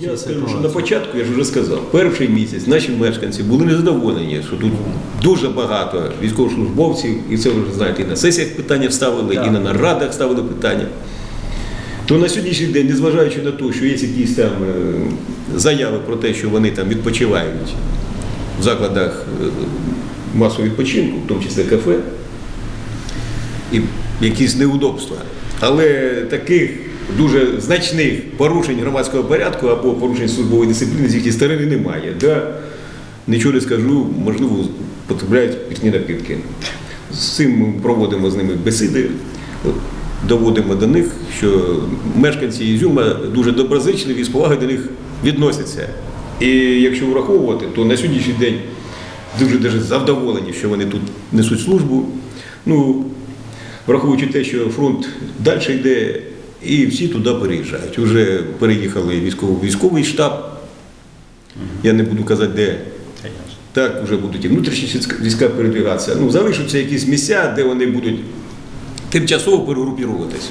Я скажу, що на початку, я ж вже сказав, перший місяць наші мешканці були незадоволені, що тут дуже багато військовослужбовців, і це ви вже знаєте, і на сесіях питання ставили, і на нарадах ставили питання. То на сьогоднішній день, незважаючи на те, що є якісь там е, заяви про те, що вони там відпочивають в закладах е, масового відпочинку, в тому числі кафе, і якісь неудобства. Але таких дуже значних порушень громадського порядку або порушень службової дисципліни з їхньої сторони немає. Да, нічого не скажу, можливо, потрапляють спиртні напітки. З цим ми проводимо з ними бесіди, доводимо до них, що мешканці Ізюма дуже доброзичливі і з повагою до них відносяться. І якщо враховувати, то на сьогоднішній день дуже дуже задоволені, що вони тут несуть службу. Ну, враховуючи те, що фронт далі йде, і всі туди переїжджають. Уже переїхали військовий, військовий штаб. Я не буду казати, де. Так, вже будуть і внутрішні війська- передвігатися. Ну, залишаться якісь місця, де вони будуть тимчасово перегрупіруватися.